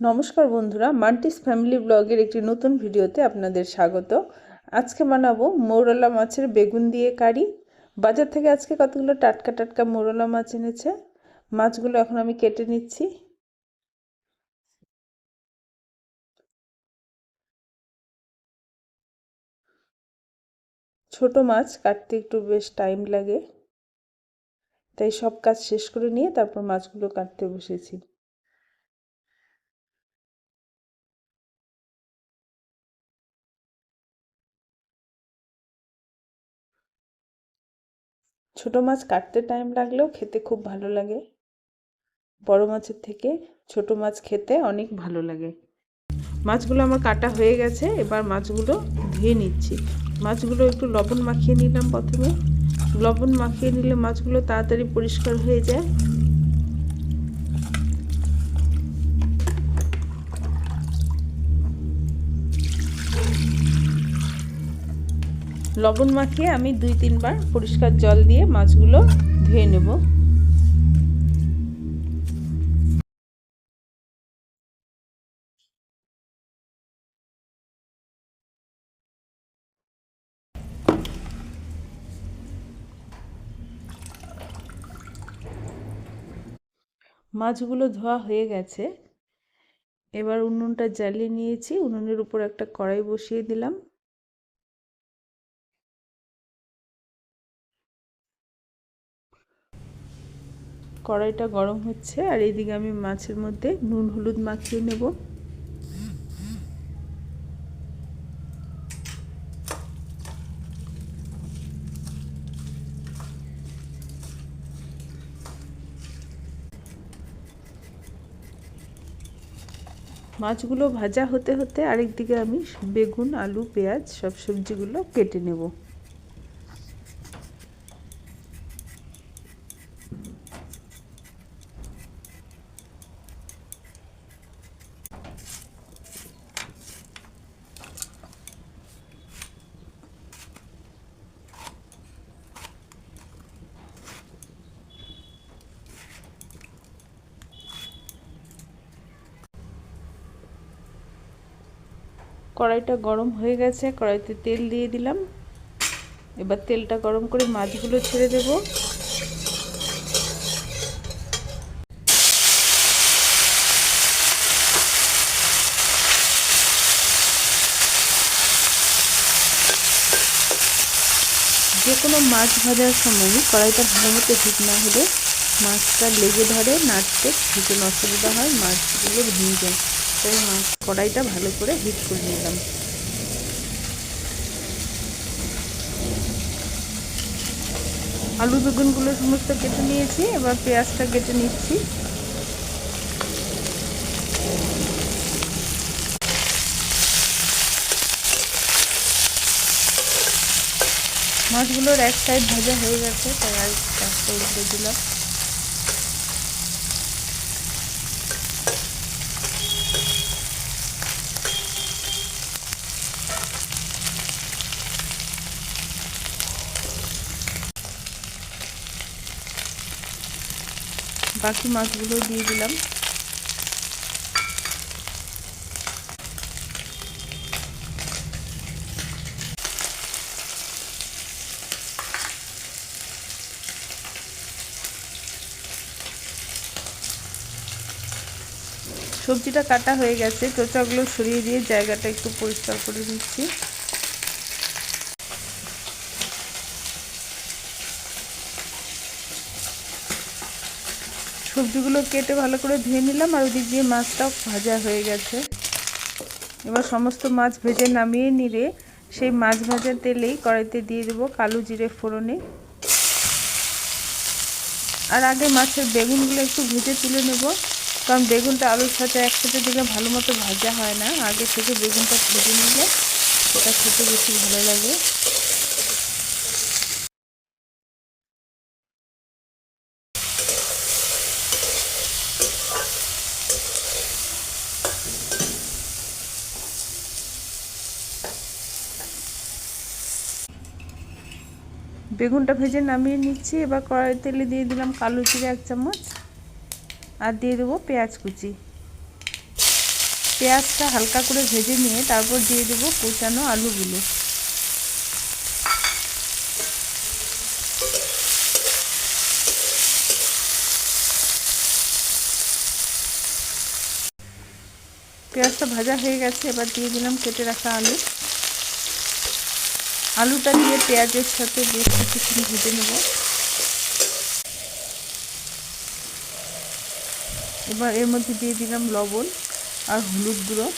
নমস্কার বন্ধুরা মান্টিস ফ্যামিলি ব্লগের একটি নতুন ভিডিওতে আপনাদের স্বাগত। আজকে বানাবো মৌরলা মাছের বেগুন দিয়ে কারি। বাজার থেকে আজকে কতগুলো টাটকা টাটকা মৌরলা মাছ এনেছে? মাছগুলো এখন আমি কেটে নিচ্ছি। ছোট মাছ কাটতে একটু বেশ টাইম লাগে। তাই সব কাজ শেষ করে নিয়ে তারপর মাছগুলো কাটতে বসেছি। ছোট মাছ কাটতে টাইম লাগলেও খেতে খুব ভালো লাগে। বড় মাছের থেকে ছোট মাছ খেতে অনেক ভালো লাগে। মাছগুলো আমার কাটা হয়ে গেছে, এবার মাছগুলো ধুয়ে নিচ্ছি। মাছগুলো একটু লবণ মাখিয়ে নিলাম প্রথমে। লবণ মাখিয়ে নিলে মাছগুলো তাড়াতাড়ি পরিষ্কার হয়ে যায়। লবণ মাখিয়ে আমি দুই তিনবার পরিষ্কার জল দিয়ে মাছগুলো ধুয়ে নেব। মাছগুলো ধোয়া হয়ে গেছে। এবার উনুনটা জ্বালিয়ে নিয়েছি। উনুনের উপর একটা কড়াই বসিয়ে দিলাম। কড়াইটা গরম হচ্ছে আর এইদিকে আমি মাছের মধ্যে নুন, হলুদ মাখিয়ে নেব। মাছগুলো ভাজা হতে হতে আরেক দিকে আমি বেগুন, আলু, পেঁয়াজ সব সবজিগুলো কেটে নেব। কড়াইটা গরম হয়ে গেছে, কড়াইতে তেল দিয়ে দিলাম। এবার তেলটা গরম করে মাছগুলো ছেড়ে দেব। যে কোনো মাছ ভাজার সময় কড়াইটা ভালো মতো ঠিক না হলে মাছটা লেগে ধরে, নাড়তে ভীষণ অসুবিধা হয়, মাছগুলো ভেঙে যায়। মাছ কড়াইটা ভালো করে হিট করে নিলাম। আলু বেগুনগুলো সমস্ত কেটে নিয়েছি, এবার পেঁয়াজটা কেটে নিচ্ছি। মাছগুলোর এক সাইড ভাজা হয়ে গেছে, তাই আর দিলাম। বাকি মাছগুলো দিয়ে দিলাম। সবজিটা কাটা হয়ে গেছে চোচাগুলো সরিয়ে দিয়ে জায়গাটা একটু পরিষ্কার করে নিচ্ছি। সবজিগুলো কেটে ভালো করে ধুয়ে নিলাম আর ওদিক দিয়ে মাছটাও ভাজা হয়ে গেছে। এবার সমস্ত মাছ ভেজে নামিয়ে নিলে সেই মাছ ভাজার তেলেই কড়াইতে দিয়ে দেবো কালো জিরে ফোড়নে। আর আগে মাছের বেগুনগুলো একটু ভেজে তুলে নেব, কারণ বেগুনটা আলুর সাথে একসাথে দিলে ভালো মতো ভাজা হয় না। আগে থেকে বেগুনটা ভেজে নিলে সেটা খেতে বেশি ভালো লাগে। বেগুনটা ভেজে নামিয়ে নিচ্ছি। এবার কড়াই তেলে দিয়ে দিলাম কালো জিরে এক চামচ আর দিয়ে দেবো পেঁয়াজ কুচি। পেঁয়াজটা হালকা করে ভেজে নিয়ে তারপর দিয়ে দেবো কুচানো আলুগুলো। পেঁয়াজটা ভাজা হয়ে গেছে, এবার দিয়ে দিলাম কেটে রাখা আলু। আলুটা দিয়ে পেঁয়াজের সাথে বেশ কিছুক্ষণ ভেজে নেব। এবার এর মধ্যে দিয়ে দিলাম লবণ আর হলুদ গুঁড়ো।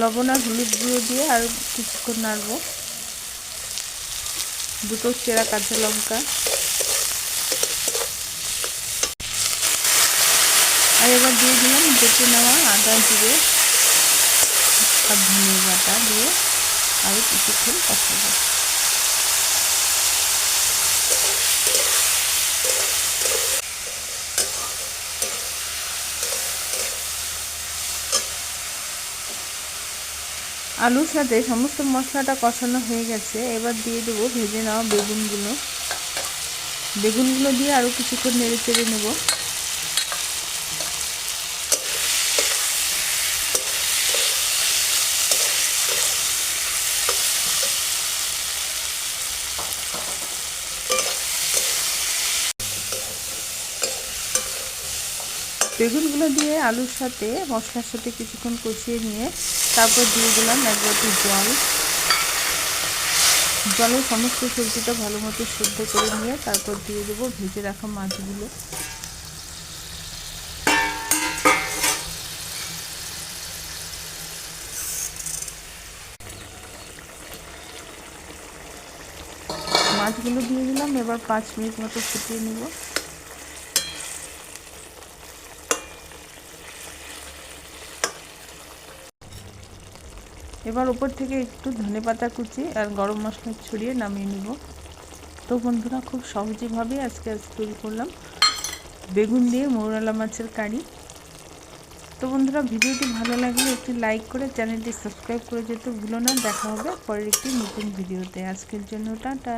লবণ আর হলুদ গুঁড়ো দিয়ে আর কিছুক্ষণ নাড়বো। দুটো চেরা কাঁচা লঙ্কা। আর এবার দিয়ে দিলাম বেটে নেওয়া আদা জিরে, আর ধনে বাটা দিয়ে। আরও কিছুক্ষণ কষাবো আলুর সাথে সমস্ত মশলাটা কষানো হয়ে গেছে। এবার দিয়ে দেবো ভেজে নেওয়া বেগুনগুলো। বেগুনগুলো দিয়ে আরও কিছুক্ষণ নেড়ে চেড়ে নেব। বেগুনগুলো দিয়ে আলুর সাথে, মশলার সাথে কিছুক্ষণ কষিয়ে নিয়ে তারপর দিয়ে দিলাম এক বাটি জল। জলে সমস্ত সবজিটা ভালো মতো সেদ্ধ করে নিয়ে তারপর দিয়ে দেবো ভেজে রাখা মাছগুলো। মাছগুলো দিয়ে দিলাম, এবার পাঁচ মিনিট মতো ফুটিয়ে নেব। এবার উপর থেকে একটু ধনে পাতা কুচি আর গরম মশলা ছড়িয়ে নামিয়ে নিব। তো বন্ধুরা, খুব সহজেভাবে আজকে আজ তৈরি করলাম বেগুন দিয়ে মৌরালা মাছের কারি। তো বন্ধুরা, ভিডিওটি ভালো লাগলে একটি লাইক করে চ্যানেলটি সাবস্ক্রাইব করে যেতে ভুলো না। দেখা হবে পরের একটি নতুন ভিডিওতে। আজকের জন্য টাটা।